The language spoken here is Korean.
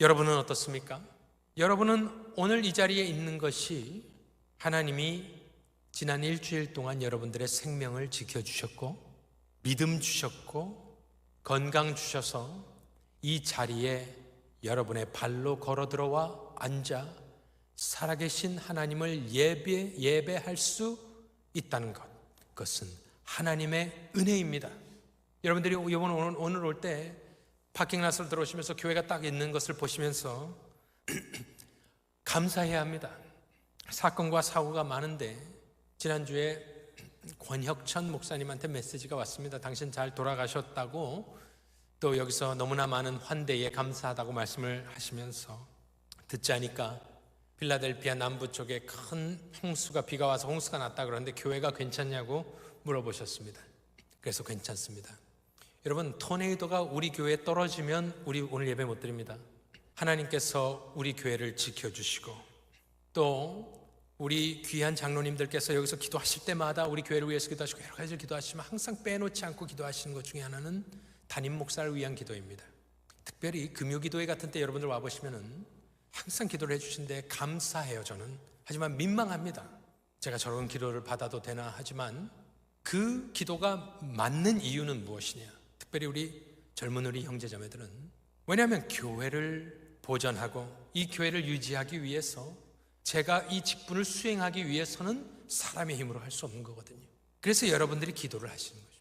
여러분은 어떻습니까? 여러분은 오늘 이 자리에 있는 것이 하나님이 지난 일주일 동안 여러분들의 생명을 지켜주셨고, 믿음 주셨고, 건강 주셔서 이 자리에 여러분의 발로 걸어 들어와 앉아 살아계신 하나님을 예배, 예배할 수 있다는 것. 그것은 하나님의 은혜입니다. 여러분들이 이번 오늘, 오늘 올 때 파킹라스를 들어오시면서 교회가 딱 있는 것을 보시면서 감사해야 합니다. 사건과 사고가 많은데 지난주에 권혁천 목사님한테 메시지가 왔습니다. 당신 잘 돌아가셨다고 또 여기서 너무나 많은 환대에 감사하다고 말씀을 하시면서 듣지 않으니까 필라델피아 남부 쪽에 큰 홍수가 비가 와서 홍수가 났다 그러는데 교회가 괜찮냐고 물어보셨습니다. 그래서 괜찮습니다. 여러분 토네이도가 우리 교회에 떨어지면 우리 오늘 예배 못 드립니다. 하나님께서 우리 교회를 지켜주시고 또 우리 귀한 장로님들께서 여기서 기도하실 때마다 우리 교회를 위해서 기도하시고 여러 가지를 기도하시면 항상 빼놓지 않고 기도하시는 것 중에 하나는 담임 목사를 위한 기도입니다. 특별히 금요 기도회 같은 때 여러분들 와 보시면은 항상 기도를 해주신데 감사해요 저는. 하지만 민망합니다. 제가 저런 기도를 받아도 되나 하지만 그 기도가 맞는 이유는 무엇이냐? 특별히 우리 젊은 우리 형제자매들은 왜냐하면 교회를 보전하고 이 교회를 유지하기 위해서 제가 이 직분을 수행하기 위해서는 사람의 힘으로 할 수 없는 거거든요. 그래서 여러분들이 기도를 하시는 거예요.